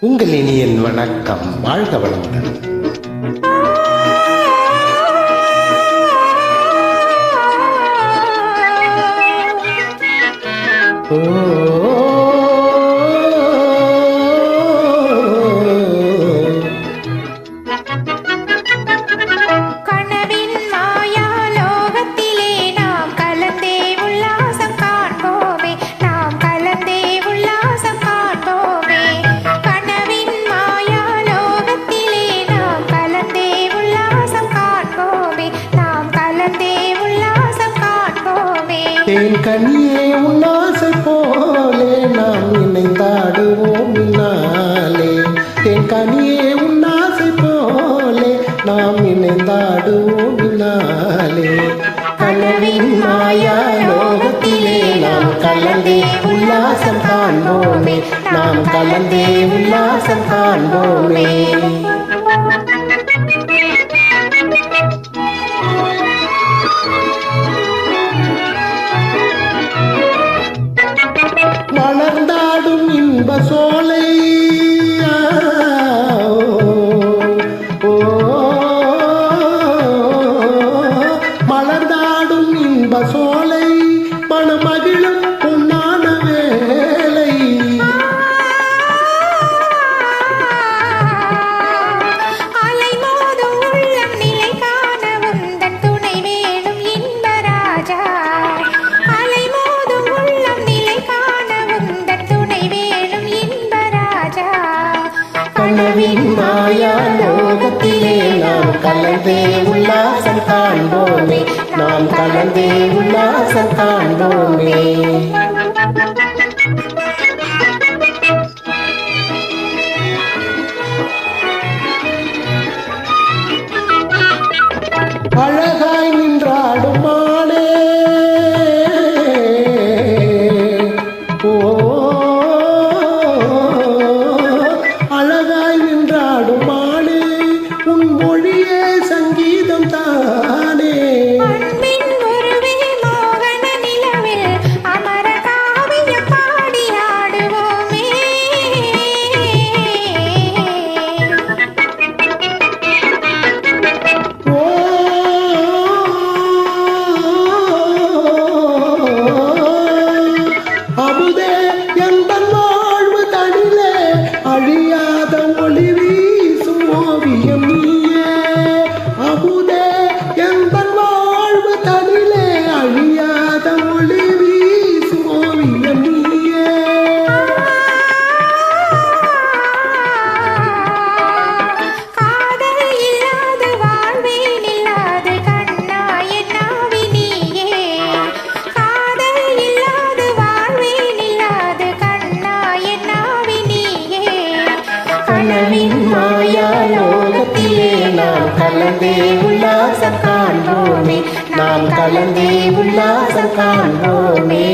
உங்கள் இனியன் வணக்கம் வாழ்க வளமுடன். ஓ தேன் கனியே உன்னாசை போலே நாம் நினைத்தாடுவோம் இன்னாலே தேன் கனியே உன்னாசை போலே நாம் நினைந்தாடுவோம் இன்னாலே கனவின் மாயா லோகத்திலே நாம் கலந்தே உல்லாசம் காண்போமே. நாம் கலந்தே உல்லாசம் காண்போமே. மாயா லோகத்திலே நாம் கலந்தே உல்லாசம் காண்போமே. நாம் கலந்தே உல்லாசம் காண்போமே. கலந்தே உல்லாசம் காண்போமே. நாம் கலந்தே உல்லாசம் காண்போமே.